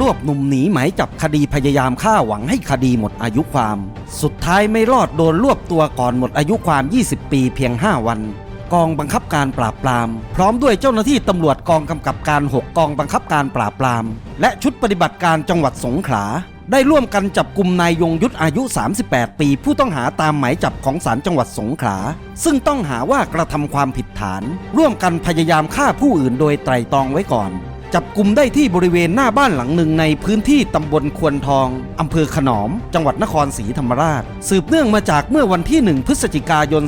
รวบหนุ่มหนีหมายจับคดีพยายามฆ่าหวังให้คดีหมดอายุความ สุดท้ายไม่รอดโดนรวบตัวก่อนหมดอายุความ 20 ปีเพียง 5 วัน กองบังคับการปราบปราม พร้อมด้วยเจ้าหน้าที่ตำรวจกองกำกับการ 6 กองบังคับการปราบปราม และชุดปฏิบัติการจังหวัดสงขลาได้ร่วมกันจับกลุ่มนายยงยุทธอายุ 38 ปี ผู้ต้องหาตามหมายจับของศาลจังหวัดสงขลา ซึ่งต้องหาว่ากระทำความผิดฐาน ร่วมกันพยายามฆ่าผู้อื่นโดยไตรตรองไว้ก่อน จับกลุ่มได้ที่บริเวณหน้าบ้านหลังหนึ่งในพื้นที่ตำบลควนทอง อำเภอขนอม จังหวัดนครศรีธรรมราช สืบเนื่องมาจากเมื่อวันที่ 1 พฤศจิกายน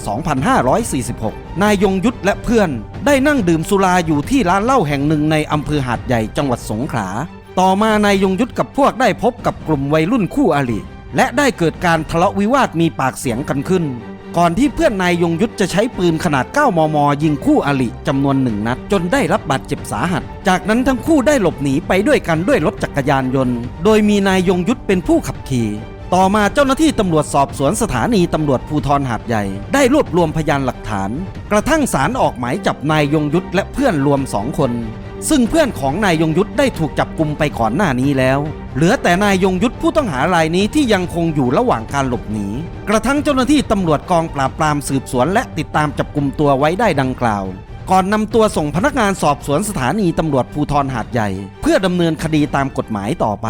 2546 นายยงยุทธและเพื่อน ได้นั่งดื่มสุราอยู่ที่ร้านเหล้าแห่งหนึ่งในอำเภอหาดใหญ่จังหวัดสงขลา ต่อมานายยงยุทธกับพวกได้พบกับกลุ่มวัยรุ่นคู่อริและได้เกิดการทะเลาะวิวาทมีปากเสียงกันขึ้น ก่อนที่เพื่อนนายยงยุทธจะใช้ปืนขนาด 9 มม ยิงคู่อริจำนวนหนึ่งนัด จนได้รับบาดเจ็บสาหัส จากนั้นทั้งคู่ได้หลบหนีไปด้วยกันด้วยรถจักรยานยนต์ โดยมีนายยงยุทธเป็นผู้ขับขี่ ต่อมาเจ้าหน้าที่ตำรวจสอบสวนสถานีตำรวจภูธรหาดใหญ่ ได้รวบรวมพยานหลักฐาน กระทั่งศาลออกหมายจับนายยงยุทธและเพื่อนรวมสองคน ซึ่งเพื่อนของนายยงยุทธได้ถูกจับกลุมไปก่อนหน้านี้แล้ว เหลือแต่นายยงยุทธผู้ต้องหารายนี้ที่ยังคงอยู่ระหว่างการหลบหนี กระทั่งเจ้าหน้าที่ตำรวจกองปราบปรามสืบสวนและติดตามจับกลุมตัวไว้ได้ดังกล่าว ก่อนนำตัวส่งพนักงานสอบสวนสถานีตำรวจภูธรหาดใหญ่ เพื่อดำเนินคดีตามกฎหมายต่อไป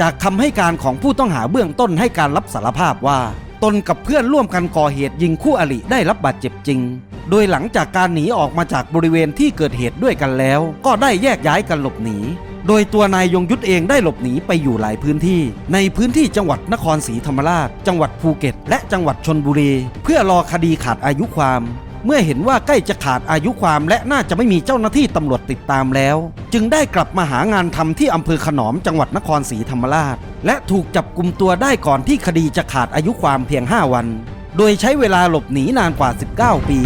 จากคำให้การของผู้ต้องหาเบื้องต้นให้การรับสารภาพว่า ตนกับเพื่อนร่วมกันก่อเหตุยิงคู่อริได้รับบาดเจ็บจริง โดยหลังจากการหนีออกมาจากบริเวณที่เกิดเหตุด้วยกันแล้ว ก็ได้แยกย้ายกันหลบหนี โดยตัวนายยงยุทธเองได้หลบหนีไปอยู่หลายพื้นที่ ในพื้นที่จังหวัดนครศรีธรรมราช จังหวัดภูเก็ต และจังหวัดชนบุรี เพื่อรอคดีขาดอายุความเมื่อเห็นว่าใกล้จะขาดอายุความและน่าจะไม่มีเจ้าหน้าที่ตำรวจติดตามแล้ว จึงได้กลับมาหางานทำที่อำเภอขนอมจังหวัดนครศรีธรรมราช และถูกจับกลุ่มตัวได้ก่อนที่คดีจะขาดอายุความเพียง 5 วัน โดยใช้เวลาหลบหนีนานกว่า 19 ปี